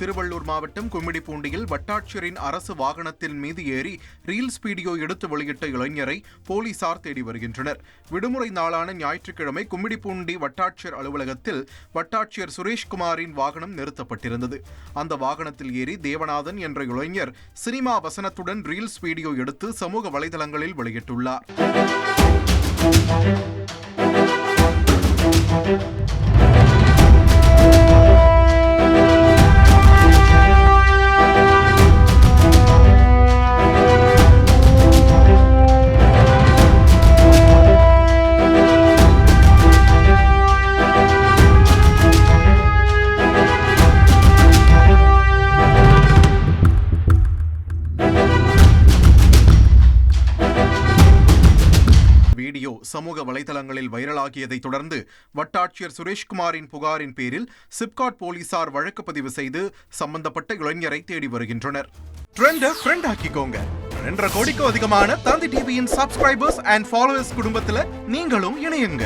திருவள்ளூர் மாவட்டம் கும்மிடிப்பூண்டியில் வட்டாட்சியரின் அரசு வாகனத்தின் மீது ஏறி ரீல்ஸ் வீடியோ எடுத்து வெளியிட்ட இளைஞரை போலீசார் தேடி வருகின்றனர். விடுமுறை நாளான ஞாயிற்றுக்கிழமை கும்மிடிப்பூண்டி வட்டாட்சியர் அலுவலகத்தில் வட்டாட்சியர் சுரேஷ்குமாரின் வாகனம் நிறுத்தப்பட்டிருந்தது. அந்த வாகனத்தில் ஏறி தேவநாதன் என்ற இளைஞர் சினிமா வசனத்துடன் ரீல்ஸ் வீடியோ எடுத்து சமூக வலைதளங்களில் வெளியிட்டுள்ளார். வீடியோ சமூக வலைதளங்களில் வைரலாகியதைத் தொடர்ந்து வட்டாட்சியர் சுரேஷ்குமாரின் புகாரின் பேரில் சிப்காட் போலீசார் வழக்கு பதிவு செய்து சம்பந்தப்பட்ட இளைஞரை தேடி வருகின்றனர். ஃப்ரெண்ட் ஆக்கிக்கோங்க. ரெண்டரை கோடிக்கும் அதிகமான தந்தி டிவியின் சப்ஸ்கிரைபர்ஸ் அண்ட் ஃபாலோவர்ஸ் குடும்பத்துல நீங்களும் இணையுங்க.